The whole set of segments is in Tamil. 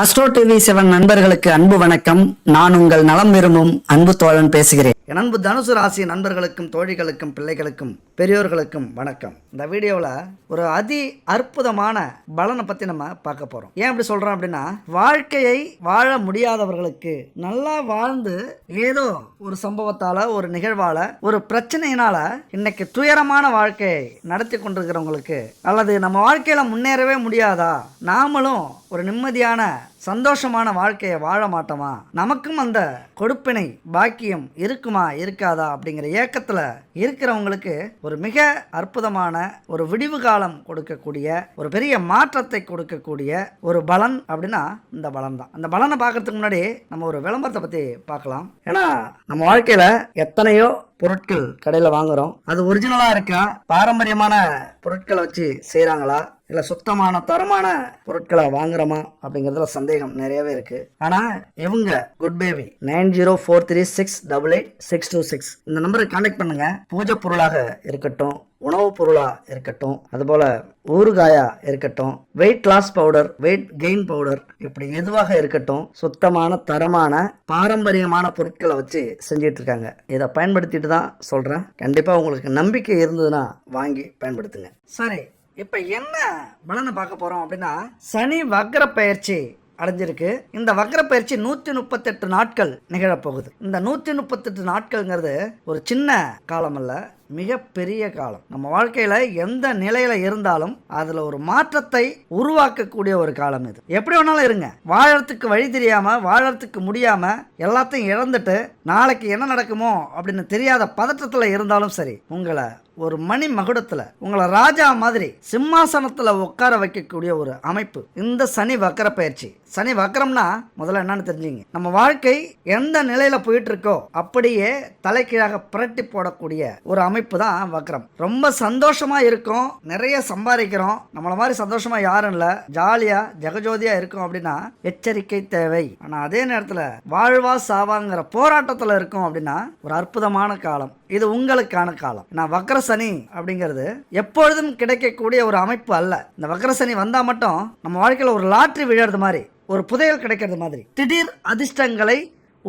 அஸ்ட்ரோ டிவி செவன் நண்பர்களுக்கு அன்பு வணக்கம். நான் உங்கள் நலம் விரும்பும் அன்பு தோழன் பேசுகிறேன். என் அன்பு தனுசு ராசி நண்பர்களுக்கும் தோழிகளுக்கும் பிள்ளைகளுக்கும் பெரியோர்களுக்கும் வணக்கம். இந்த வீடியோவில் ஒரு அதி அற்புதமான பலனை பற்றி நம்ம பார்க்க போகிறோம் ஏன் அப்படி சொல்கிறோம் அப்படின்னா வாழ்க்கையை வாழ முடியாதவர்களுக்கு நல்லா வாழ்ந்து ஏதோ ஒரு சம்பவத்தால் ஒரு நிகழ்வால் ஒரு பிரச்சனையினால் இன்னைக்கு துயரமான வாழ்க்கையை நடத்தி கொண்டிருக்கிறவங்களுக்கு அல்லது நம்ம வாழ்க்கையில் முன்னேறவே முடியாதா? நாமளும் ஒரு நிம்மதியான சந்தோஷமான வாழ்க்கையை வாழ மாட்டோமா? நமக்கும் அந்த கொடுப்பினை பாக்கியம் இருக்குமா இருக்காதா அப்படிங்கிற ஏக்கத்தில் இருக்கிறவங்களுக்கு ஒரு மிக அற்புதமான ஒரு விடிவு காலம் கொடுக்கக்கூடிய ஒரு பெரிய மாற்றத்தை கொடுக்கக்கூடிய ஒரு பலன் அப்படின்னா இந்த பலன் தான் அந்த பலனை பார்க்கறதுக்கு முன்னாடி நம்ம ஒரு விளம்பரத்தை பற்றி பார்க்கலாம். ஏன்னா நம்ம வாழ்க்கையில் எத்தனையோ பொருட்கள் கடையில் வாங்குறோம். அது ஒரிஜினலாக இருக்கா? பாரம்பரியமான பொருட்களை வச்சு செய்கிறாங்களா இல்லை சுத்தமான தரமான பொருட்களை வாங்குறோமா? அப்படிங்கிறதுல சந்தேகம் நிறையவே இருக்கு. ஆனால் இவங்க good baby nine zero four three six double eight six two six இந்த நம்பரை கான்டாக்ட் பண்ணுங்க. பூஜை பொருளாக இருக்கட்டும். உணவுப் பொருளாக இருக்கட்டும் அதுபோல் ஊறுகாயா இருக்கட்டும் weight loss powder weight gain powder இப்படி எதுவாக இருக்கட்டும் சுத்தமான தரமான பாரம்பரியமான பொருட்களை வச்சு செஞ்சிட்டு இருக்காங்க இதை பயன்படுத்திட்டு தான் சொல்கிறேன் கண்டிப்பாக உங்களுக்கு நம்பிக்கை இருந்ததுன்னா வாங்கி பயன்படுத்துங்க. சரி இப்போ என்ன பலனை பார்க்க போகிறோம் அப்படின்னா சனி வக்ர பயிற்சி அடைஞ்சிருக்கு. இந்த வக்ர பயிற்சி நூற்றி முப்பத்தெட்டு நாட்கள் நிகழப்போகுது. இந்த நூற்றி முப்பத்தெட்டு நாட்கள்ங்கிறது ஒரு சின்ன காலம் அல்ல மிகப்பெரிய காலம். நம்ம வாழ்க்கையில் எந்த நிலையில் இருந்தாலும் அதில் ஒரு மாற்றத்தை உருவாக்கக்கூடிய ஒரு காலம் இது. எப்படி வேணாலும் இருங்க. வாழறதுக்கு வழி தெரியாமல் வாழறதுக்கு முடியாமல் எல்லாத்தையும் இழந்துட்டு நாளைக்கு என்ன நடக்குமோ அப்படின்னு தெரியாத பதற்றத்தில் இருந்தாலும் சரி உங்களை ஒரு மணி மகுடத்தில் உங்களை ராஜா மாதிரி சிம்மாசனத்தில் உட்கார வைக்கக்கூடிய ஒரு அமைப்பு. இந்த சனி வக்கர பயிற்சி. சனி வக்கரம்னா முதல்ல என்னன்னு தெரிஞ்சுங்க. நம்ம வாழ்க்கை எந்த நிலையில் போயிட்டு இருக்கோ அப்படியே தலைகீழாக புரட்டி போடக்கூடிய ஒரு அமைப்பு அமைப்பு தான் வக்ரம். ரொம்ப சந்தோஷமா இருக்கும் நிறைய சம்பாதிக்கிறோம். நம்மள மாதிரி சந்தோஷமா யாரும் இல்ல. ஜாலியா ஜெகஜோதியா இருக்கும் அப்படின்னா எச்சரிக்கை தேவை. ஆனா அதே நேரத்துல வாழ்வா சாவாங்கிற போராட்டத்துல இருக்கும் அப்படின்னா ஒரு அற்புதமான காலம். இது உங்களுக்கான காலம். நான் வக்ர சனி அப்படிங்கிறது எப்பொழுதும் கிடைக்கக்கூடிய ஒரு அமைப்பு அல்ல. இந்த வக்ர சனி வந்தா மட்டும் நம்ம வாழ்க்கையில ஒரு லாட்ரி விழுறது மாதிரி ஒரு புதையல் கிடைக்கிறது மாதிரி. திடீர் அதிர்ஷ்டங்களை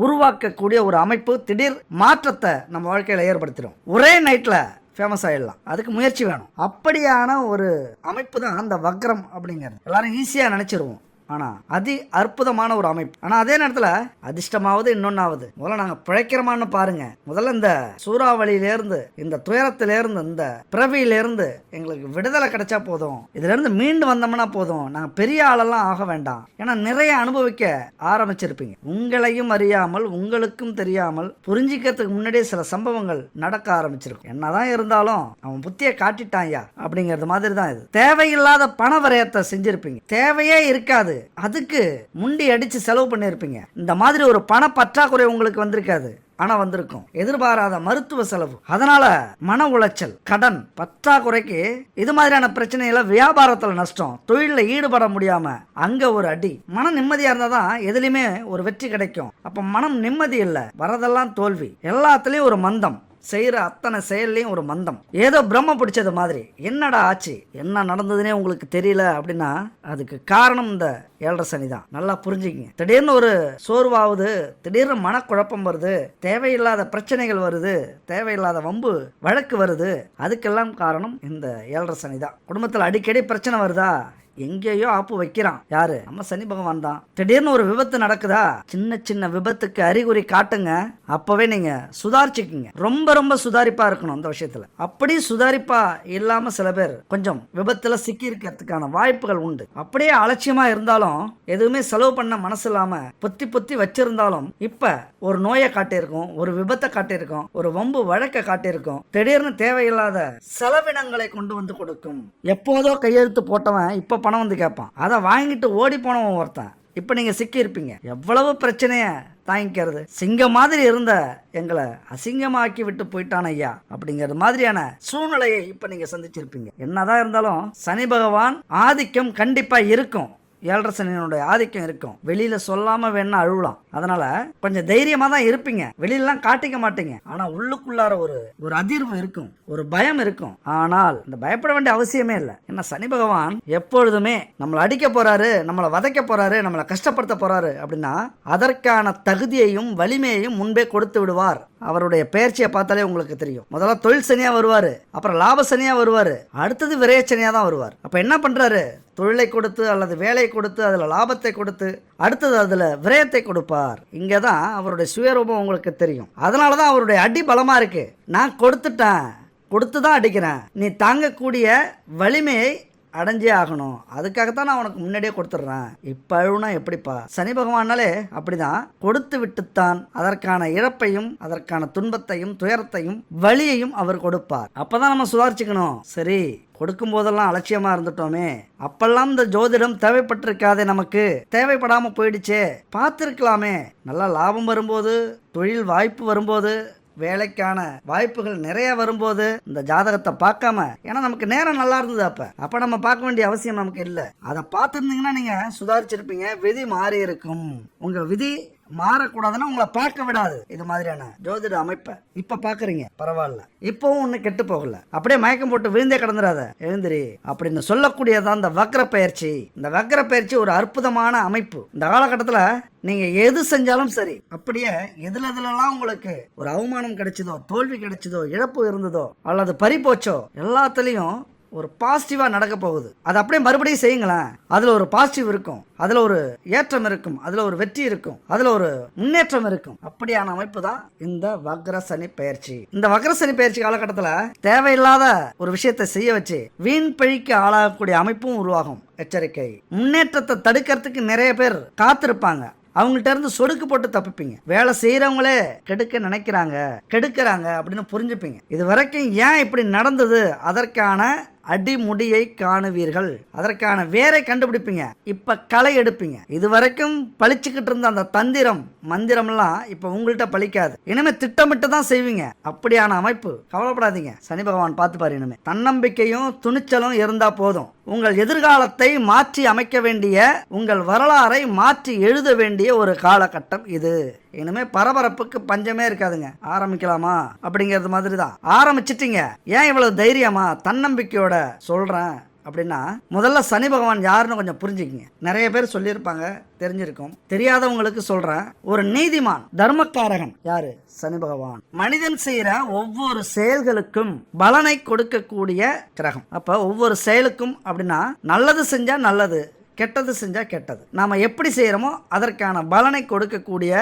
உருவாக்கக்கூடிய ஒரு அமைப்பு திடீர் மாற்றத்தை நம்ம வாழ்க்கையில் ஏற்படுத்திடும் ஒரே நைட்டில் ஃபேமஸ் ஆயிடலாம். அதுக்கு முயற்சி வேணும். அப்படியான ஒரு அமைப்பு தான் அந்த வக்ரம் அப்படிங்கிறது. எல்லாரும் ஈஸியாக நினச்சிருவோம். ஆனால் அதி அற்புதமான ஒரு அமைப்பு. ஆனால் அதே நேரத்தில் அதிர்ஷ்டமாவது இன்னொன்னாவது. முதல்ல நாங்கள் பிழைக்கிறோமான்னு பாருங்க. முதல்ல இந்த சூறாவளியிலேருந்து இந்த துயரத்திலேருந்து இந்த பிறவியிலேருந்து எங்களுக்கு விடுதலை கிடைச்சா போதும். இதுலேருந்து மீண்டு வந்தோம்னா போதும். நாங்கள் பெரிய ஆளெல்லாம் ஆக வேண்டாம். ஏன்னா நிறைய அனுபவிக்க ஆரம்பிச்சிருப்பீங்க. உங்களையும் அறியாமல் உங்களுக்கும் தெரியாமல் புரிஞ்சிக்கிறதுக்கு முன்னாடியே சில சம்பவங்கள் நடக்க ஆரம்பிச்சிருக்கும். என்னதான் இருந்தாலும் அவன் புத்தியை காட்டிட்டான்யா அப்படிங்கிறது மாதிரி தான் இது. தேவையில்லாத பண வரையத்தை செஞ்சிருப்பீங்க. தேவையே இருக்காது. அதுக்கு முண்டி அடிச்சு செலவு பண்ணியிருப்பீங்க. இந்த மாதிரி ஒரு பண பற்றாக்குறை உங்களுக்கு வந்திருக்காது. ஆனா வந்திருக்கும். எதிர்பாராத மருத்துவ செலவு. அதனால மன உளைச்சல் கடன் பற்றாக்குறைக்கு இது மாதிரியான பிரச்சனையில வியாபாரத்துல நஷ்டம் தொழிலில் ஈடுபட முடியாம அங்க ஒரு அடி. மன நிம்மதியா இருந்தால் தான் எதுலையுமே ஒரு வெற்றி கிடைக்கும். அப்போ மனம் நிம்மதி இல்லை. வரதெல்லாம் தோல்வி. எல்லாத்துலயும் ஒரு மந்தம். செய்கிற அத்தனை செயல்லையும் ஒரு மந்தம். ஏதோ பிரம்ம பிடிச்சது மாதிரி. என்னடா ஆச்சு? என்ன நடந்ததுனே உங்களுக்கு தெரியல அப்படின்னா அதுக்கு காரணம் இந்த ஏழரை சனி தான். நல்லா புரிஞ்சுக்கிங்க. திடீர்னு ஒரு சோர்வாகுது. திடீர்னு மனக்குழப்பம் வருது. தேவையில்லாத பிரச்சனைகள் வருது. தேவையில்லாத வம்பு வழக்கு வருது. அதுக்கெல்லாம் காரணம் இந்த ஏழரை சனி தான். குடும்பத்தில் அடிக்கடி பிரச்சனை வருதா? எங்கேயோ ஆப்பு வைக்கிறான். யாரு? நம்ம சனி பகவான் தான். திடீர்னு ஒரு விபத்து நடக்குதா? சின்ன சின்ன விபத்துக்கு அறிகுறி காட்டுங்க. அப்பவே நீங்க சுதாரிச்சுக்குங்க. ரொம்ப ரொம்ப சுதாரிப்பா இருக்கணும் அந்த விஷயத்துல. அப்படி சுதாரிப்பா இல்லாம சில பேர் கொஞ்சம் விபத்துல சிக்கி இருக்கிறதுக்கான வாய்ப்புகள் உண்டு. அப்படியே அலட்சியமா இருந்தாலும் எதுவுமே செலவு பண்ண மனசு இல்லாம பொத்தி பொத்தி வச்சிருந்தாலும் இப்ப ஒரு நோயை காட்டியிருக்கோம் ஒரு விபத்தை காட்டியிருக்கோம் ஒரு வம்பு வழக்கை காட்டியிருக்கோம். திடீர்னு தேவையில்லாத செலவினங்களை கொண்டு வந்து கொடுக்கும். எப்போதோ கையெழுத்து போட்டவன் இப்ப பணம் வந்து கேட்பான். அதை வாங்கிட்டு ஓடி போனவன் ஒருத்தன். இப்போ நீங்கள் சிக்கியிருப்பீங்க. எவ்வளவு பிரச்சனையை தாங்கிக்கிறது? சிங்கம் மாதிரி இருந்த எங்களை அசிங்கமாக்கி விட்டு போயிட்டான் ஐயா. அப்படிங்கிறது மாதிரியான சூழ்நிலையை இப்போ நீங்கள் சந்திச்சிருப்பீங்க. என்னதான் இருந்தாலும் சனி பகவான் ஆதிக்கம் கண்டிப்பாக இருக்கும். ஏழரை சனியினுடைய ஆதிக்கம் இருக்கும். வெளியில சொல்லாம வேணா அழுவலாம். அதனால கொஞ்சம் தைரியமா தான் இருப்பீங்க. வெளியிலலாம் காட்டிக்க மாட்டீங்க. ஆனா உள்ளுக்குள்ளார ஒரு ஒரு அதிர்வு இருக்கும். ஒரு பயம் இருக்கும். ஆனால் இந்த பயப்பட வேண்டிய அவசியமே இல்லை. ஏன்னா சனி பகவான் எப்பொழுதுமே நம்மளை அடிக்க போறாரு நம்மளை வதைக்க போறாரு நம்மளை கஷ்டப்படுத்த போறாரு அப்படின்னா அதற்கான தகுதியையும் வலிமையையும் முன்பே கொடுத்து விடுவார். அவருடைய பயிற்சியை பார்த்தாலே உங்களுக்கு தெரியும். முதல்ல தொழில் சனியா வருவாரு. அப்புறம் லாப சனியா வருவாரு. அடுத்தது விரயச்சனியா தான் வருவார். அப்ப என்ன பண்றாரு? தொழிலை கொடுத்து அல்லது வேலை கொடுத்து அதில் லாபத்தை கொடுத்து அடுத்தது அதில் விரயத்தை கொடுப்பார். இங்கே தான் அவருடைய சுயரூபம் உங்களுக்கு தெரியும். அதனால தான் அவருடைய அடி பலமாக இருக்குது நான் கொடுத்துட்டேன். கொடுத்து தான் அடிக்கிறேன். நீ தாங்கக்கூடிய வலிமையை அடைஞ்சே ஆகணும். அதுக்காகத்தான் நான் உனக்கு முன்னாடியே கொடுத்துட்றேன். இப்போ அழுவுனா எப்படிப்பா? சனி பகவானாலே அப்படிதான். கொடுத்து விட்டுத்தான். அதற்கான இழப்பையும் அதற்கான துன்பத்தையும் துயரத்தையும் வலியையும் அவர் கொடுப்பார். அப்போதான் நம்ம சுதாரிச்சுக்கணும். சரி. கொடுக்கும் போதெல்லாம் அலட்சியமா இருந்துட்டோமே. அப்பெல்லாம் இந்த ஜோதிடம் தேவைப்பட்டிருக்காதே நமக்கு. தேவைப்படாம போயிடுச்சே. பார்த்துருக்கலாமே. நல்லா லாபம் வரும்போது தொழில் வாய்ப்பு வரும்போது வேலைக்கான வாய்ப்புகள் நிறைய வரும்போது இந்த ஜாதகத்தை பார்க்காம ஏன்னா நமக்கு நேரம் நல்லா இருந்தது அப்ப. அப்ப நம்ம பார்க்க வேண்டிய அவசியம் நமக்கு இல்லை. அதை பார்த்துருந்தீங்கன்னா நீங்க சுதாரிச்சிருப்பீங்க. விதி மாறி இருக்கும் உங்க விதி மாறக்கூடாதுன்னா உங்களை பார்க்க விடாது. இது மாதிரியான ஜோதிட அமைப்பை இப்ப பாக்குறீங்க. பரவாயில்ல. இப்பவும் ஒண்ணு கெட்டு போகல. அப்படியே மயக்கம் போட்டு விழுந்தே கிடந்துடாத எழுந்திரி. அப்படின்னு சொல்லக்கூடியதான் இந்த வக்ர பயிற்சி. இந்த வக்ர பயிற்சி ஒரு அற்புதமான அமைப்பு. இந்த காலகட்டத்தில் நீங்க எது செஞ்சாலும் சரி அப்படியே எதுல எதுலலாம் உங்களுக்கு ஒரு அவமானம் கிடைச்சதோ தோல்வி கிடைச்சதோ இழப்பு இருந்ததோ அல்லது பறி போச்சோ எல்லாத்துலேயும் ஒரு பாசிட்டிவாக நடக்க போகுது. அது அப்படியே மறுபடியும் செய்யுங்களேன். அதில் ஒரு பாசிட்டிவ் இருக்கும். அதில் ஒரு ஏற்றம் இருக்கும். அதில் ஒரு வெற்றி இருக்கும். அதில் ஒரு முன்னேற்றம் இருக்கும். அப்படியான அமைப்பு தான் இந்த வக்ர சனி பயிற்சி. இந்த வக்ர சனி பயிற்சி காலகட்டத்தில் தேவையில்லாத ஒரு விஷயத்தை செய்ய வச்சு வீண் பழிக்கு ஆளாகக்கூடிய அமைப்பும் உருவாகும். எச்சரிக்கை. முன்னேற்றத்தை தடுக்கிறதுக்கு நிறைய பேர் காத்திருப்பாங்க. அவங்கள்ட்ட இருந்து சொடுக்கு போட்டு தப்பிப்பீங்க. வேலை செய்கிறவங்களே கெடுக்க நினைக்கிறாங்க. கெடுக்கிறாங்க அப்படின்னு புரிஞ்சுப்பீங்க. இது வரைக்கும் ஏன் இப்படி நடந்தது? அதற்கான அடிமுடியை காணுவீர்கள். அதற்கான வேரை கண்டுபிடிப்பீங்க. இப்ப களை எடுப்பீங்க. இது வரைக்கும் பழிச்சுக்கிட்டு இருந்த அந்த தந்திரம் மந்திரம்லாம் இப்ப உங்கள்கிட்ட பழிக்காது இனிமே திட்டமிட்டு தான் செய்வீங்க. அப்படியான அமைப்பு. கவலைப்படாதீங்க. சனி பகவான் பார்த்துப்பாரு இனிமே. தன்னம்பிக்கையும் துணிச்சலும் இருந்தா போதும். உங்கள் எதிர்காலத்தை மாற்றி அமைக்க வேண்டிய உங்கள் வரலாறை மாற்றி எழுத வேண்டிய ஒரு காலகட்டம் இது. இனிமே பரபரப்புக்கு பஞ்சமே இருக்காதுங்க. ஆரம்பிக்கலாமா? அப்படிங்கிறது மாதிரி தான் ஆரம்பிச்சிட்டீங்க. ஏன் இவ்வளவு தைரியமா? தன்னம்பிக்கையோட சொல்கிறேன் அப்படின்னா முதல்ல சனி பகவான் யாருன்னு கொஞ்சம் புரிஞ்சுக்கிங்க. நிறைய பேர் சொல்லியிருப்பாங்க தெரிஞ்சிருக்கும். தெரியாதவங்களுக்கு சொல்றேன். ஒரு நீதிமான் தர்மக்காரகன் யாரு? சனி பகவான். மனிதன் செய்யற ஒவ்வொரு செயல்களுக்கும் பலனை கொடுக்கக்கூடிய கிரகம். அப்ப ஒவ்வொரு செயலுக்கும் அப்படின்னா நல்லது செஞ்சா நல்லது கெட்டது செஞ்சால் கெட்டது. நாம் எப்படி செய்கிறோமோ அதற்கான பலனை கொடுக்கக்கூடிய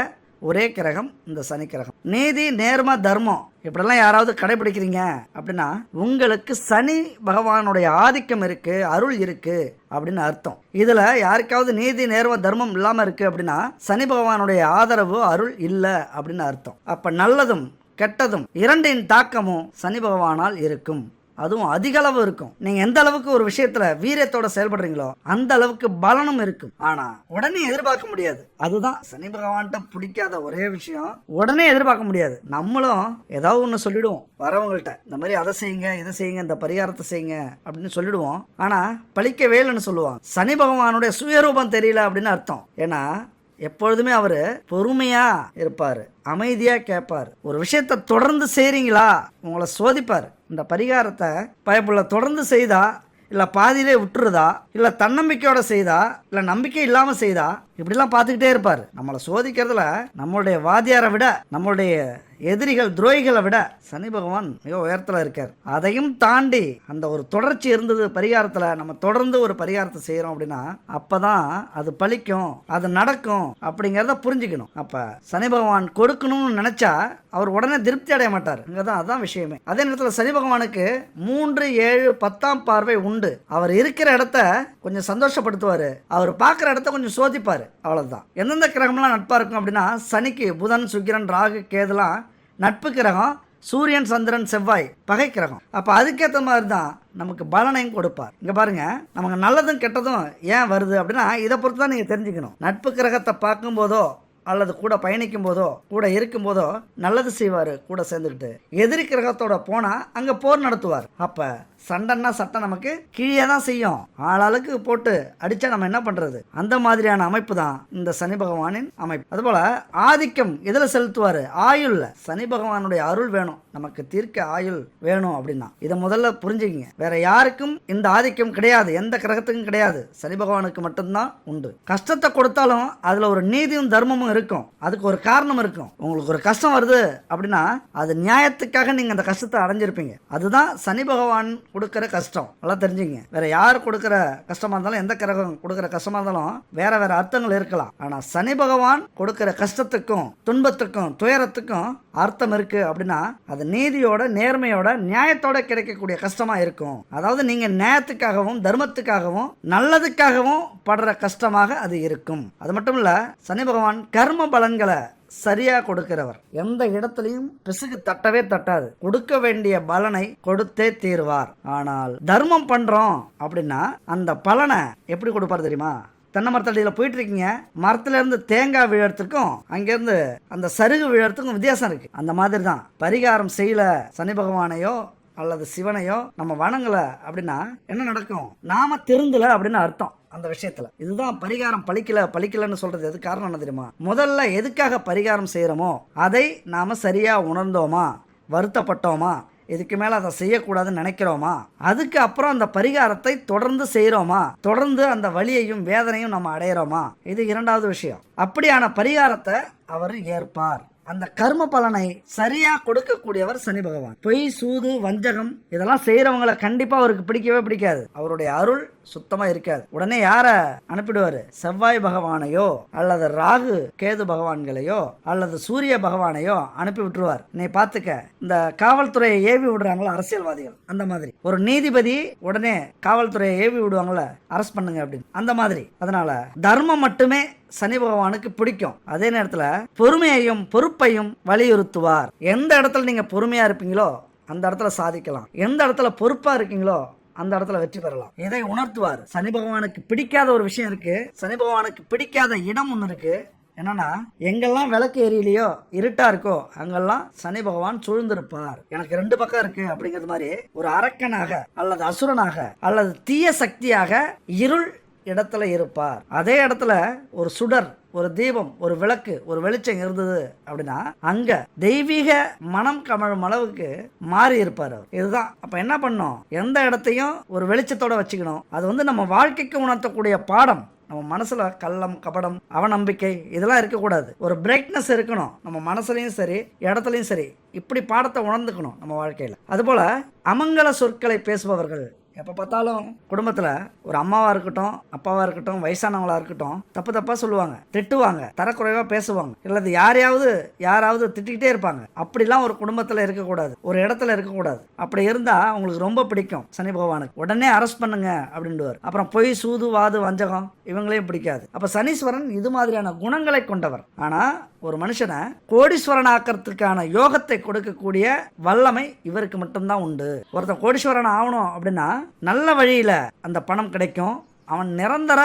ஒரே கிரகம் இந்த சனி கிரகம். நீதி நேர்ம தர்மம் இப்படிலாம் யாராவது கடைபிடிக்கிறீங்க அப்படின்னா உங்களுக்கு சனி பகவானுடைய ஆதிக்கம் இருக்கு அருள் இருக்கு அப்படின்னு அர்த்தம். இதுல யாருக்காவது நீதி நேர்ம தர்மம் இல்லாம இருக்கு அப்படின்னா சனி பகவானுடைய ஆதரவு அருள் இல்லை அப்படின்னு அர்த்தம். அப்ப நல்லதும் கெட்டதும் இரண்டின் தாக்கமும் சனி பகவானால் இருக்கும். அதுவும் அதிக அளவு இருக்கும். நீங்க எந்த அளவுக்கு ஒரு விஷயத்துல வீரியத்தோட செயல்படுறீங்களோ அந்த அளவுக்கு பலனும் இருக்கும். ஆனா உடனே எதிர்பார்க்க முடியாது. அதுதான் சனி பகவான்கிட்ட பிடிக்காத ஒரே விஷயம். உடனே எதிர்பார்க்க முடியாது. நம்மளும் ஏதாவது ஒன்று சொல்லிடுவோம். வரவங்கள்ட்ட இந்த மாதிரி அதை செய்யுங்க இதை செய்யுங்க இந்த பரிகாரத்தை செய்யுங்க அப்படின்னு சொல்லிடுவோம். ஆனா பழிக்கவே இல்லைன்னு சொல்லுவாங்க. சனி பகவானுடைய சுயரூபம் தெரியல அப்படின்னு அர்த்தம். ஏன்னா எப்பொழுதுமே அவர் பொறுமையா இருப்பார். அமைதியா கேட்பார் ஒரு விஷயத்தை தொடர்ந்து செய்றீங்களா? உங்களை சோதிப்பார். இந்த பரிகாரத்தை பயப்புள்ள தொடர்ந்து செய்தா? இல்லை பாதியிலே விட்டுருதா இல்லை தன்னம்பிக்கையோட செய்தா? இல்லை நம்பிக்கை இல்லாமல் செய்தா? இப்படிலாம் பார்த்துக்கிட்டே இருப்பார். நம்மளை சோதிக்கிறதுல நம்மளுடைய வாதியாரை விட நம்மளுடைய எதிரிகள் துரோகிகளை விட சனி பகவான் மிக உயரத்தில் இருக்கார். அதையும் தாண்டி அந்த ஒரு தொடர்ச்சி இருந்தது பரிகாரத்தில் நம்ம தொடர்ந்து ஒரு பரிகாரத்தை செய்கிறோம் அப்படின்னா அப்பதான் அது பழிக்கும் அது நடக்கும் அப்படிங்கிறத புரிஞ்சுக்கணும். அப்போ சனி பகவான் கொடுக்கணும்னு நினச்சா அவர் உடனே திருப்தி அடைய மாட்டார். இங்கே தான் அதான் விஷயமே. அதே நேரத்தில் சனி பகவானுக்கு மூன்று ஏழு பத்தாம் பார்வை உண்டு. அவர் இருக்கிற இடத்த கொஞ்சம் சந்தோஷப்படுத்துவார். அவர் பார்க்குற இடத்த கொஞ்சம் சோதிப்பார். அவ்வளோதான் எந்தெந்த கிரகம்லாம் நட்பாக இருக்கும் அப்படின்னா சனிக்கு புதன் சுக்கிரன் ராகு கேதுலாம் நட்பு கிரகம் சூரியன் சந்திரன் செவ்வாய் பகை கிரகம். அப்போ அதுக்கேற்ற மாதிரி தான் நமக்கு பலனையும் கொடுப்பார். இங்கே பாருங்கள் நமக்கு நல்லதும் கெட்டதும் ஏன் வருது அப்படின்னா இதை பொறுத்து தான் நீங்கள் தெரிஞ்சுக்கணும். நட்பு கிரகத்தை பார்க்கும்போதோ அல்லது கூட பயணிக்கும் போதோ கூட இருக்கும் போதோ நல்லது செய்வார் கூட சேர்ந்துக்கிட்டு. எதிரி கிரகத்தோட போனால் அங்கே போர் நடத்துவார். அப்போ சண்டைன்னா சட்டை நமக்கு கீழே தான் செய்யும். ஆளாளுக்கு போட்டு அடித்தா நம்ம என்ன பண்ணுறது அந்த மாதிரியான அமைப்பு தான் இந்த சனி பகவானின் அமைப்பு. அதுபோல் ஆதிக்கம் இதில் செலுத்துவார்? ஆயுளில். சனி பகவானுடைய அருள் வேணும். நமக்கு தீர்க்க ஆயுள் வேணும் அப்படின்னா. இதை முதல்ல புரிஞ்சுக்கிங்க. வேற யாருக்கும் இந்த ஆதிக்கம் கிடையாது. எந்த கிரகத்துக்கும் கிடையாது. சனி பகவானுக்கு மட்டும்தான் உண்டு. கஷ்டத்தை கொடுத்தாலும் அதில் ஒரு நீதியும் தர்மமும் இருக்கும். அதுக்கு ஒரு காரணம் இருக்கும். உங்களுக்கு ஒரு கஷ்டம் வருது அப்படின்னா அது நியாயத்துக்காக நீங்கள் அந்த கஷ்டத்தை அடைஞ்சிருப்பீங்க. அதுதான் சனி பகவான் கொடுக்குற கஷ்டம். நல்லா தெரிஞ்சுங்க. வேற யார் கொடுக்குற கஷ்டமா இருந்தாலும் எந்த கிரகம் கொடுக்குற கஷ்டமா இருந்தாலும் வேற வேற அர்த்தங்கள் இருக்கலாம். ஆனா சனி பகவான் கொடுக்குற கஷ்டத்துக்கும் துன்பத்துக்கும் துயரத்துக்கும் அர்த்தம் இருக்கு அப்படின்னா அது நீதியோட நேர்மையோட நியாயத்தோட கிடைக்கக்கூடிய கஷ்டமா இருக்கும். அதாவது நீங்க நியாயத்துக்காகவும் தர்மத்துக்காகவும் நல்லதுக்காகவும் படுற கஷ்டமாக அது இருக்கும். அது மட்டும் இல்ல சனி பகவான் கர்ம பலன்களை சரியா கொடுக்கிறவர். எந்த இடத்துலையும் பிசுகு தட்டவே தட்டாது. கொடுக்க வேண்டிய பலனை கொடுத்தே தீர்வார். ஆனால் தர்மம் பண்றோம் அப்படின்னா அந்த பலனை எப்படி கொடுப்பார் தெரியுமா? தென்னை மரத்தடியில் போயிட்டு இருக்கீங்க மரத்துல இருந்து தேங்காய் விழறதுக்கும் அங்கேருந்து அந்த சருகு விழறதுக்கும் வித்தியாசம் இருக்கு. அந்த மாதிரி தான் பரிகாரம் செய்யல சனி பகவானையோ அல்லது சிவனையோ நம்ம வணங்கலை அப்படின்னா என்ன நடக்கும்? நாம திருந்தல அப்படின்னு அர்த்தம் அந்த விஷயத்துல. இதுதான் பரிகாரம் பழிக்கல பழிக்கலன்னு சொல்றது எது காரணம் என்ன தெரியுமா? முதல்ல எதுக்காக பரிகாரம் செய்யறோமோ அதை நாம சரியா உணர்ந்தோமா? வருத்தப்பட்டோமா? இதுக்கு மேல அதை செய்யக்கூடாதுன்னு நினைக்கிறோமா? அதுக்கு அப்புறம் அந்த பரிகாரத்தை தொடர்ந்து செய்கிறோமா தொடர்ந்து அந்த வலியையும் வேதனையும் நம்ம அடையிறோமா? இது இரண்டாவது விஷயம். அப்படியான பரிகாரத்தை அவர் ஏற்பார். அந்த கர்ம பலனை சரியா கொடுக்கக்கூடியவர் சனி பகவான். பொய் சூது வஞ்சகம் இதெல்லாம் செய்யறவங்களை கண்டிப்பா அவருக்கு பிடிக்கவே பிடிக்காது. அவருடைய அருள் சுத்தமா இருக்காது. உடனே யார அனுப்பிடுவாரு? செவ்வாய் பகவானையோ அல்லது ராகு கேது பகவான்களையோ அல்லது சூரிய பகவானையோ அனுப்பி விட்டுருவார். நீ பாத்துக்க இந்த காவல்துறையை ஏவி விடுறாங்களா அரசியல்வாதிகள் அந்த மாதிரி. ஒரு நீதிபதி உடனே காவல்துறையை ஏவி விடுவாங்கல்ல அரெஸ்ட் பண்ணுங்க அப்படின்னு. அந்த மாதிரி. அதனால தர்மம் மட்டுமே சனி பகவானுக்கு பிடிக்கும். அதே நேரத்தில் பொறுமையையும் பொறுப்பையும் வலியுறுத்துவார். எந்த இடத்துல நீங்கள் பொறுமையாக இருப்பீங்களோ அந்த இடத்துல சாதிக்கலாம். எந்த இடத்துல பொறுப்பாக இருக்கீங்களோ அந்த இடத்துல வெற்றி பெறலாம். இதை உணர்த்துவார். சனி பகவானுக்கு பிடிக்காத ஒரு விஷயம் இருக்கு. சனி பகவானுக்கு பிடிக்காத இடம் ஒன்று இருக்கு. என்னன்னா எங்கெல்லாம் விளக்கு எரியலையோ இருட்டா இருக்கோ அங்கெல்லாம் சனி பகவான் சூழ்ந்திருப்பார். எனக்கு ரெண்டு பக்கம் இருக்கு அப்படிங்கிறது மாதிரி ஒரு அரக்கனாக அல்லது அசுரனாக அல்லது தீய சக்தியாக இருள் இடத்துல இருப்பார். அதே இடத்துல ஒரு சுடர் ஒரு தீபம் ஒரு விளக்கு ஒரு வெளிச்சம் இருந்தது அப்படின்னா அங்க தெய்வீக மனம் கமழும் அளவுக்கு மாறி இருப்பார் இதுதான். அப்ப என்ன பண்ணும்? எந்த இடத்தையும் ஒரு வெளிச்சத்தோட வச்சுக்கணும். அது வந்து நம்ம வாழ்க்கைக்கு உணர்த்தக்கூடிய பாடம். நம்ம மனசுல கள்ளம் கபடம் அவநம்பிக்கை இதெல்லாம் இருக்கக்கூடாது. ஒரு பிரைட்னஸ் இருக்கணும். நம்ம மனசுலையும் சரி இடத்துலையும் சரி. இப்படி பாடத்தை உணர்ந்துக்கணும் நம்ம வாழ்க்கையில். அதுபோல் அமங்கல சொற்களை பேசுபவர்கள் எப்போ பார்த்தாலும் குடும்பத்தில் ஒரு அம்மாவாக இருக்கட்டும் அப்பாவாக இருக்கட்டும் வயசானவங்களா இருக்கட்டும் தப்பு தப்பாக சொல்லுவாங்க திட்டுவாங்க தரக்குறைவாக பேசுவாங்க. இல்லது யாரையாவது யாராவது திட்டிக்கிட்டே இருப்பாங்க. அப்படிலாம் ஒரு குடும்பத்தில் இருக்கக்கூடாது. ஒரு இடத்துல இருக்கக்கூடாது. அப்படி இருந்தால் உங்களுக்கு ரொம்ப பிடிக்கும் சனி பகவானுக்கு. உடனே அரெஸ்ட் பண்ணுங்க அப்படின்டுவார் அப்புறம் பொய் சூது வாது வஞ்சகம் இவங்களையும் பிடிக்காது. அப்போ சனீஸ்வரன் இது மாதிரியான குணங்களை கொண்டவர். ஆனால் ஒரு மனுஷனை கோடீஸ்வரன் ஆக்கிறதுக்கான யோகத்தை கொடுக்கக்கூடிய வல்லமை இவருக்கு மட்டும்தான் உண்டு. ஒருத்தன் கோடீஸ்வரன் ஆகணும் அப்படின்னா நல்ல வழியில் அந்த பணம் கிடைக்கும். அவன் நிரந்தர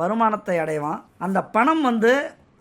வருமானத்தை அடைவான். அந்த பணம் வந்து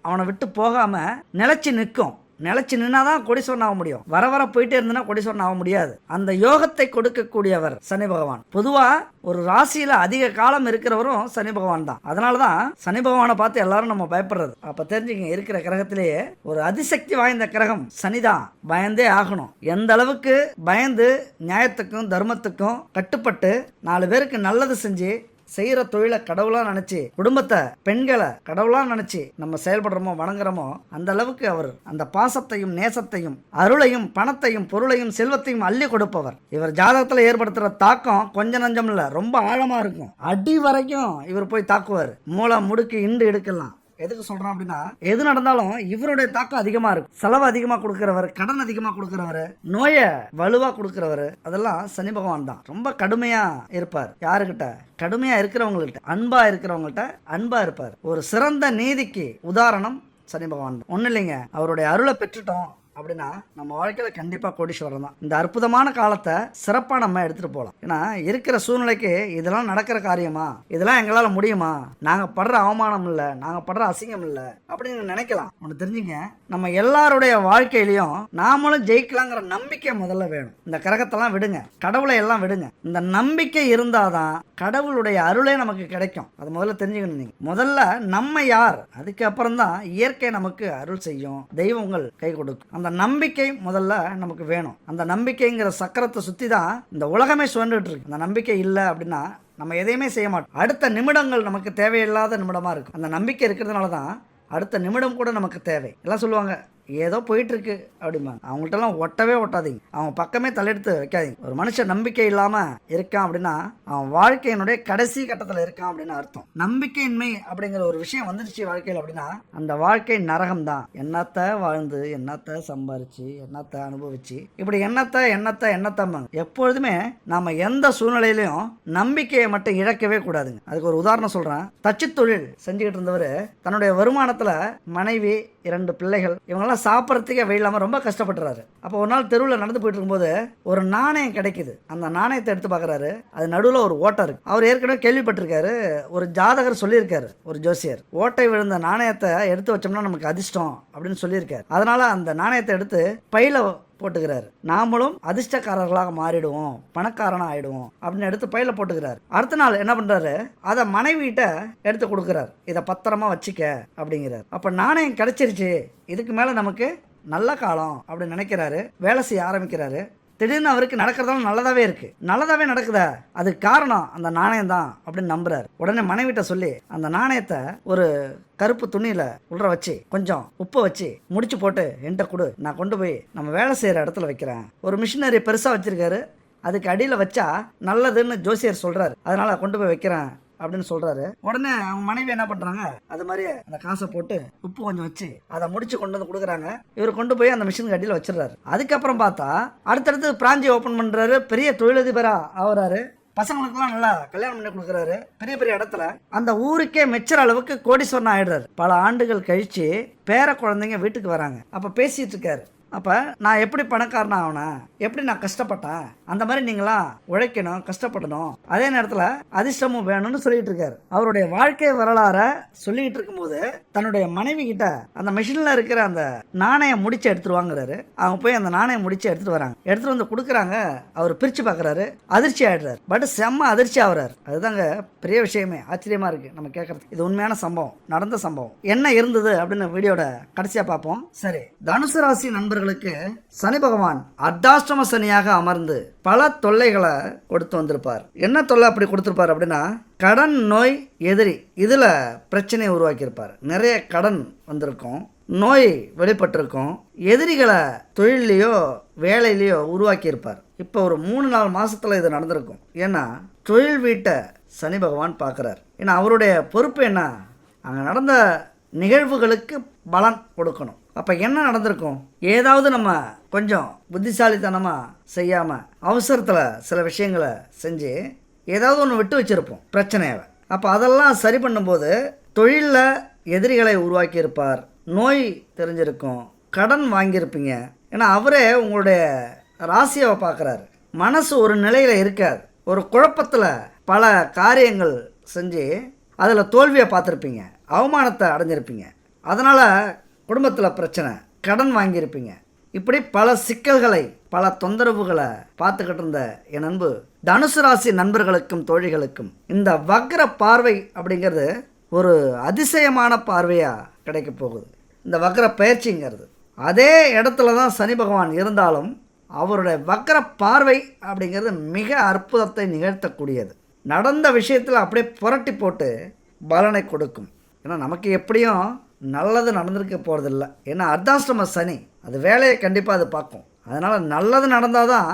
அவனை விட்டு போகாமல் நிலச்சி நிற்கும். நிலைச்சு நின்னாதான் கொடிசோன் ஆக முடியும். வர வர போயிட்டே இருந்தனா கொடிசோன் ஆக முடியாது. அந்த யோகத்தை கொடுக்கக்கூடியவர் சனி பகவான். பொதுவா ஒரு ராசியில அதிக காலம் இருக்கிறவரும் சனி பகவான் தான். அதனாலதான் சனி பகவானை பார்த்து எல்லாரும் நம்ம பயப்படுறது. அப்ப தெரிஞ்சுங்க இருக்கிற கிரகத்திலேயே ஒரு அதிசக்தி வாய்ந்த கிரகம் சனிதான். பயந்தே ஆகணும். எந்த அளவுக்கு பயந்து நியாயத்துக்கும் தர்மத்துக்கும் கட்டுப்பட்டு நாலு பேருக்கு நல்லது செஞ்சு செய்யற தொழிலை கடவுளா நினைச்சு குடும்பத்தை பெண்களை கடவுளா நினைச்சு நம்ம செயல்படுறோமோ வணங்குறோமோ அந்த அளவுக்கு அவர் அந்த பாசத்தையும் நேசத்தையும் அருளையும் பணத்தையும் பொருளையும் செல்வத்தையும் அள்ளி கொடுப்பவர். இவர் ஜாதகத்துல ஏற்படுத்துற தாக்கம் கொஞ்ச நஞ்சம் இல்ல ரொம்ப ஆழமா இருக்கும். அடி வரைக்கும் இவர் போய் தாக்குவார். மூளை முடுக்கு இண்டு எடுக்கலாம். எதுக்கு சொல்றோம் அப்படின்னா எது நடந்தாலும் இவருடைய தாக்கம் அதிகமா இருக்கும். செலவு அதிகமா கொடுக்கிறவர் கடன் அதிகமா கொடுக்கிறவர் நோயை வலுவா கொடுக்கிறவர் அதெல்லாம் சனி பகவான் தான். ரொம்ப கடுமையா இருப்பார். யாருக்கிட்ட? கடுமையா இருக்கிறவங்கள்ட்ட அன்பா இருக்கிறவங்கள்ட்ட அன்பா இருப்பார். ஒரு சிறந்த நீதிக்கு உதாரணம் சனி பகவான் தான். ஒன்றும் இல்லைங்க. அவருடைய அருளை பெற்றுட்டோம். அப்படின்னா நம்ம வாழ்க்கையில் கண்டிப்பாக கோடீஸ்வரம் தான். இந்த அற்புதமான காலத்தை சிறப்பாக நம்ம எடுத்துகிட்டு போகலாம் ஏன்னா இருக்கிற சூழ்நிலைக்கு இதெல்லாம் நடக்கிற காரியமா? இதெல்லாம் எங்களால் முடியுமா? நாங்கள் படுற அவமானம் இல்லை நாங்கள் படுற அசிங்கம் இல்லை அப்படின்னு நினைக்கலாம். ஒன்று தெரிஞ்சுங்க நம்ம எல்லாருடைய வாழ்க்கையிலையும் நாமளும் ஜெயிக்கலாங்கிற நம்பிக்கை முதல்ல வேணும். இந்த கிரகத்தெல்லாம் விடுங்க கடவுளை எல்லாம் விடுங்க. இந்த நம்பிக்கை இருந்தால் தான் கடவுளுடைய அருளே நமக்கு கிடைக்கும். அது முதல்ல தெரிஞ்சுக்கணும் நீங்கள் முதல்ல நம்ம யார்? அதுக்கப்புறம் தான் இயற்கை நமக்கு அருள் செய்யும். தெய்வங்கள் கை கொடுக்கும். அந்த நம்பிக்கை முதல்ல நமக்கு வேணும். அந்த நம்பிக்கைங்கிற சக்கரத்தை சுற்றி தான் இந்த உலகமே சுழண்டுட்டு இருக்கு. அந்த நம்பிக்கை இல்லை அப்படின்னா நம்ம எதையுமே செய்ய மாட்டோம். அடுத்த நிமிடங்கள் நமக்கு தேவையில்லாத நிமிடமாக இருக்கும் அந்த நம்பிக்கை இருக்கிறதுனால தான் அடுத்த நிமிடம் கூட நமக்கு தேவை. எல்லாம் சொல்லுவாங்க ஏதோ போயிட்டுருக்கு அப்படிம்பாங்க. அவங்கள்ட்டலாம் ஒட்டவே ஒட்டாதீங்க. அவங்க பக்கமே தலையெடுத்து வைக்காதீங்க. ஒரு மனுஷன் நம்பிக்கை இல்லாமல் இருக்கான் அப்படின்னா அவன் வாழ்க்கையினுடைய கடைசி கட்டத்தில் இருக்கான் அப்படின்னு அர்த்தம். நம்பிக்கையின்மை அப்படிங்கிற ஒரு விஷயம் வந்துடுச்சு வாழ்க்கையில் அப்படின்னா அந்த வாழ்க்கை நரகம் தான் என்னத்தை வாழ்ந்து என்னத்தை சம்பாரிச்சு என்னத்தை அனுபவிச்சு இப்படி என்னத்தை எண்ணத்தை எண்ணத்தம்பாங்க எப்பொழுதுமே நம்ம எந்த சூழ்நிலையிலையும் நம்பிக்கையை மட்டும் இழக்கவே கூடாதுங்க. அதுக்கு ஒரு உதாரணம் சொல்கிறேன் தச்சு தொழில் செஞ்சுக்கிட்டு இருந்தவர் தன்னுடைய வருமானத்தில் மனைவி இரண்டு பிள்ளைகள் இவங்களாம் ஆனால் சாப்பிட்றதுக்கே வழி இல்லாமல் ரொம்ப கஷ்டப்படுறாரு அப்போ ஒரு நாள் தெருவில் நடந்து போயிட்டு இருக்கும்போது ஒரு நாணயம் கிடைக்குது. அந்த நாணயத்தை எடுத்து பார்க்குறாரு அது நடுவில் ஒரு ஓட்டை இருக்கு. அவர் ஏற்கனவே கேள்விப்பட்டிருக்காரு. ஒரு ஜாதகர் சொல்லியிருக்காரு ஒரு ஜோசியர். ஓட்டை விழுந்த நாணயத்தை எடுத்து வச்சோம்னா நமக்கு அதிர்ஷ்டம் அப்படின்னு சொல்லியிருக்காரு. அதனால அந்த நாணயத்தை எடுத்து பையில போட்டுக்கிறாரு. நாமளும் அதிர்ஷ்டக்காரர்களாக மாறிடுவோம். பணக்காரனா ஆயிடுவோம் அப்படின்னு எடுத்து பையில போட்டுக்கிறாரு. அடுத்த நாள் என்ன பண்றாரு? அதை மனைவிட்ட எடுத்து கொடுக்குறாரு. இதை பத்திரமா வச்சுக்க அப்படிங்கிறார். அப்ப நாணயம் கிடைச்சிருச்சு. இதுக்கு மேல நமக்கு நல்ல காலம் அப்படின்னு நினைக்கிறாரு. வேலை செய்ய ஆரம்பிக்கிறாரு. திடீர்னு அவருக்கு நடக்கிறதெல்லாம் நல்லதாவே இருக்கு. நல்லதாவே நடக்குதா? அதுக்கு காரணம் அந்த நாணயம் தான் அப்படின்னு நம்புறாரு. உடனே மனைவிட்ட சொல்லி அந்த நாணயத்தை ஒரு கருப்பு துணியில உள்ள வச்சு கொஞ்சம் உப்பை வச்சு முடிச்சு போட்டு என்கிட்ட கொடு. நான் கொண்டு போய் நம்ம வேலை செய்யற இடத்துல வைக்கிறேன். ஒரு மிஷினரி பெருசா வச்சிருக்காரு. அதுக்கு அடியில் வச்சா நல்லதுன்னு ஜோசியர் சொல்றாரு. அதனால் கொண்டு போய் வைக்கிறேன். அப்படின்னு சொல்றாரு. உடனே அவங்க மனைவி என்ன பண்றாங்க? அது மாதிரி அந்த காசை போட்டு உப்பு கொஞ்சம் வச்சு அதை முடிச்சு கொண்டு வந்து கொடுக்குறாங்க. இவர் கொண்டு போய் அந்த மிஷின் அடியில் வச்சிடுறாரு. அதுக்கப்புறம் பார்த்தா அடுத்தடுத்து பிராஞ்சி ஓப்பன் பண்றாரு. பெரிய தொழிலதிபரா ஆகுறாரு. பசங்களுக்கெல்லாம் நல்லா கல்யாணம் பண்ணி கொடுக்குறாரு. பெரிய பெரிய இடத்துல அந்த ஊருக்கே மெச்சர் அளவுக்கு கோடீஸ்வரன் ஆயிடுறாரு. பல ஆண்டுகள் கழிச்சு பேர குழந்தைங்க வீட்டுக்கு வராங்க. அப்போ பேசிட்டு இருக்காரு. அப்போ நான் எப்படி பணக்காரனா ஆகணும் எப்படி நான் கஷ்டப்பட்டேன் அந்த மாதிரி நீங்களாம் உழைக்கணும் கஷ்டப்படணும். அதே நேரத்தில் அதிர்ஷ்டமும் வேணும்னு சொல்லிட்டு இருக்காரு. அவருடைய வாழ்க்கை வரலாறை சொல்லிக்கிட்டு இருக்கும்போது தன்னுடைய மனைவி கிட்ட அந்த மிஷினில் இருக்கிற அந்த நாணயம் முடிச்சு எடுத்துட்டு வாங்குறாரு. அவங்க போய் அந்த நாணயம் முடிச்சு எடுத்துட்டு வராங்க. எடுத்துட்டு வந்து கொடுக்குறாங்க. அவர் பிரிச்சு பார்க்குறாரு அதிர்ச்சி ஆயிடுறாரு. பட் செம்ம அதிர்ச்சி ஆகுறாரு. அதுதாங்க பெரிய விஷயமே. ஆச்சரியமா இருக்கு நம்ம கேட்கறது இது உண்மையான சம்பவம். நடந்த சம்பவம். என்ன இருந்தது அப்படின்னு வீடியோட கடைசியாக பார்ப்போம். சரி. தனுசு ராசி நண்பர்கள் அவர்களுக்கு சனி பகவான் அர்த்தாஷ்டம சனியாக அமர்ந்து பல தொல்லைகளை கொடுத்து வந்திருப்பார். என்ன தொல்லை அப்படி கொடுத்துருப்பார் அப்படின்னா கடன் நோய் எதிரி இதில் பிரச்சனையை உருவாக்கியிருப்பார். நிறைய கடன் வந்திருக்கும் நோய் வெளிப்பட்டிருக்கும் எதிரிகளை தொழிலையோ வேலையிலையோ உருவாக்கியிருப்பார். இப்போ ஒரு மூணு நாலு மாதத்தில் இது நடந்திருக்கும். ஏன்னா தொழில் வீட்டை சனி பகவான் பார்க்குறார். ஏன்னா அவருடைய பொறுப்பு என்ன? அங்கே நடந்த நிகழ்வுகளுக்கு பலன் கொடுக்கணும். அப்போ என்ன நடந்திருக்கும்? ஏதாவது நம்ம கொஞ்சம் புத்திசாலித்தனமாக செய்யாமல் அவசரத்தில் சில விஷயங்களை செஞ்சு ஏதாவது ஒன்று விட்டு வச்சுருப்போம் பிரச்சனையை அப்போ அதெல்லாம் சரி பண்ணும்போது தொழிலில் எதிரிகளை உருவாக்கியிருப்பார் நோய் தெரிஞ்சிருக்கும் கடன் வாங்கியிருப்பீங்க. ஏன்னா அவரே உங்களுடைய ராசியை பார்க்குறாரு மனசு ஒரு நிலையில் இருக்காது. ஒரு குழப்பத்தில் பல காரியங்கள் செஞ்சு அதில் தோல்வியை பார்த்துருப்பீங்க அவமானத்தை அடைஞ்சிருப்பீங்க. அதனால் குடும்பத்தில் பிரச்சனை கடன் வாங்கியிருப்பீங்க. இப்படி பல சிக்கல்களை பல தொந்தரவுகளை பார்த்துக்கிட்டு இருந்த என் அன்பு தனுசு ராசி நண்பர்களுக்கும் தோழிகளுக்கும் இந்த வக்ர பார்வை அப்படிங்கிறது ஒரு அதிசயமான பார்வையாக கிடைக்க போகுது. இந்த வக்ர பயிற்சிங்கிறது. அதே இடத்துல தான் சனி பகவான் இருந்தாலும் அவருடைய வக்ர பார்வை அப்படிங்கிறது மிக அற்புதத்தை நிகழ்த்தக்கூடியது. நடந்த விஷயத்தில் அப்படியே புரட்டி போட்டு பலனை கொடுக்கும். ஏன்னா நமக்கு எப்படியும் நல்லது நடந்திருக்க போகிறதில்ல ஏன்னா அர்த்தாஷ்டம சனி அது வேலையை கண்டிப்பாக அது பார்க்கும். அதனால் நல்லது நடந்தால் தான்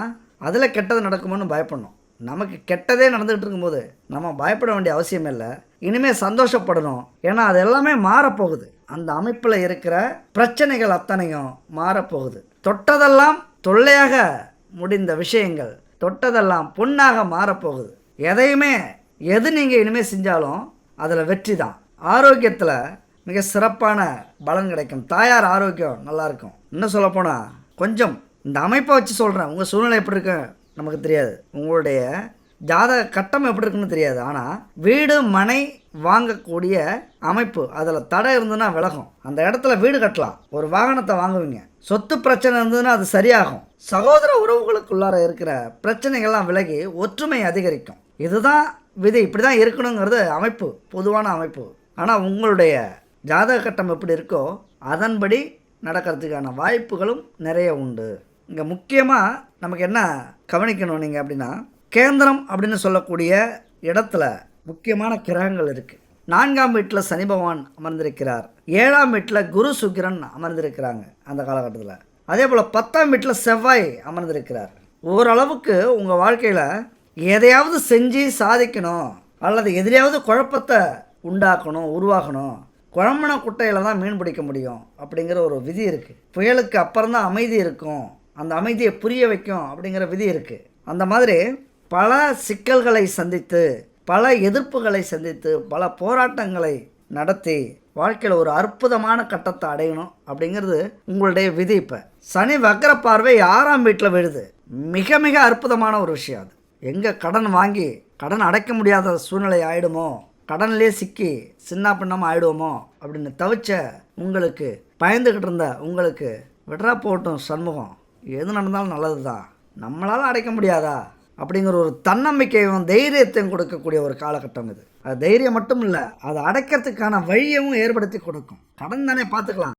அதில் கெட்டது நடக்குமோன்னு பயப்படணும். நமக்கு கெட்டதே நடந்துகிட்டு இருக்கும்போது நம்ம பயப்பட வேண்டிய அவசியம் இல்லை. இனிமேல் சந்தோஷப்படணும். ஏன்னா அது எல்லாமே மாறப்போகுது. அந்த அமைப்பில் இருக்கிற பிரச்சனைகள் அத்தனையும் மாறப்போகுது. தொட்டதெல்லாம் தொல்லையாக முடிந்த விஷயங்கள் தொட்டதெல்லாம் பொண்ணாக மாறப்போகுது. எதையுமே எது நீங்கள் இனிமேல் செஞ்சாலும் அதில் வெற்றி தான். ஆரோக்கியத்தில் மிக சிறப்பான பலன் கிடைக்கும். தாயார் ஆரோக்கியம் நல்லாயிருக்கும். இன்னும் சொல்லப்போனால் கொஞ்சம் இந்த அமைப்பை வச்சு சொல்கிறேன் உங்கள் சூழ்நிலை எப்படி இருக்கு நமக்கு தெரியாது. உங்களுடைய ஜாதக கட்டம் எப்படி இருக்குன்னு தெரியாது. ஆனால் வீடு மனை வாங்கக்கூடிய அமைப்பு அதில் தடை இருந்ததுன்னா விலகும். அந்த இடத்துல வீடு கட்டலாம். ஒரு வாகனத்தை வாங்குவீங்க. சொத்து பிரச்சனை இருந்ததுன்னா அது சரியாகும். சகோதர உறவுகளுக்குள்ளார இருக்கிற பிரச்சனைகள்லாம் விலகி ஒற்றுமை அதிகரிக்கும். இதுதான் விதி. இப்படி தான் இருக்கணுங்கிறது அமைப்பு பொதுவான அமைப்பு. ஆனால் உங்களுடைய ஜாதக கட்டம் எப்படி இருக்கோ அதன்படி நடக்கிறதுக்கான வாய்ப்புகளும் நிறைய உண்டு. இங்கே முக்கியமாக நமக்கு என்ன கவனிக்கணும் நீங்கள் அப்படின்னா கேந்திரம் அப்படின்னு சொல்லக்கூடிய இடத்துல முக்கியமான கிரகங்கள் இருக்குது நான்காம் வீட்டில் சனி பகவான் அமர்ந்திருக்கிறார். ஏழாம் வீட்டில் குரு சுக்கிரன் அமர்ந்திருக்கிறாங்க அந்த காலகட்டத்தில். அதே போல் பத்தாம் வீட்டில் செவ்வாய் அமர்ந்திருக்கிறார். ஓரளவுக்கு உங்கள் வாழ்க்கையில் எதையாவது செஞ்சு சாதிக்கணும் அல்லது எதிரையாவது குழப்பத்தை உண்டாக்கணும் உருவாக்கணும் குழம்புன குட்டையில் தான் மீன் பிடிக்க முடியும் அப்படிங்கிற ஒரு விதி இருக்குது புயலுக்கு அப்புறம் தான் அமைதி இருக்கும். அந்த அமைதியை புரிய வைக்கும் அப்படிங்கிற விதி இருக்குது அந்த மாதிரி பல சிக்கல்களை சந்தித்து பல எதிர்ப்புகளை சந்தித்து பல போராட்டங்களை நடத்தி வாழ்க்கையில் ஒரு அற்புதமான கட்டத்தை அடையணும் அப்படிங்கிறது உங்களுடைய விதி இப்போ. சனி வக்கர பார்வை ஆறாம் வீட்டில் விழுது. மிக மிக அற்புதமான ஒரு விஷயம் அது. எங்கே கடன் வாங்கி கடன் அடைக்க முடியாத சூழ்நிலை ஆயிடுமோ? கடன்லேயே சிக்கி சின்ன பின்னமாக ஆயிடுவோமோ அப்படின்னு தவிச்ச உங்களுக்கு பயந்துக்கிட்டு இருந்த உங்களுக்கு விட்றா போகட்டும் சண்முகம். எது நடந்தாலும் நல்லது தான் நம்மளால் அடைக்க முடியாதா? அப்படிங்கிற ஒரு தன்னம்பிக்கையும் தைரியத்தையும் கொடுக்கக்கூடிய ஒரு காலகட்டம் இது. அது தைரியம் மட்டும் இல்லை அதை அடைக்கிறதுக்கான வழியவும் ஏற்படுத்தி கொடுக்கும். கடன் தானே பார்த்துக்கலாம்.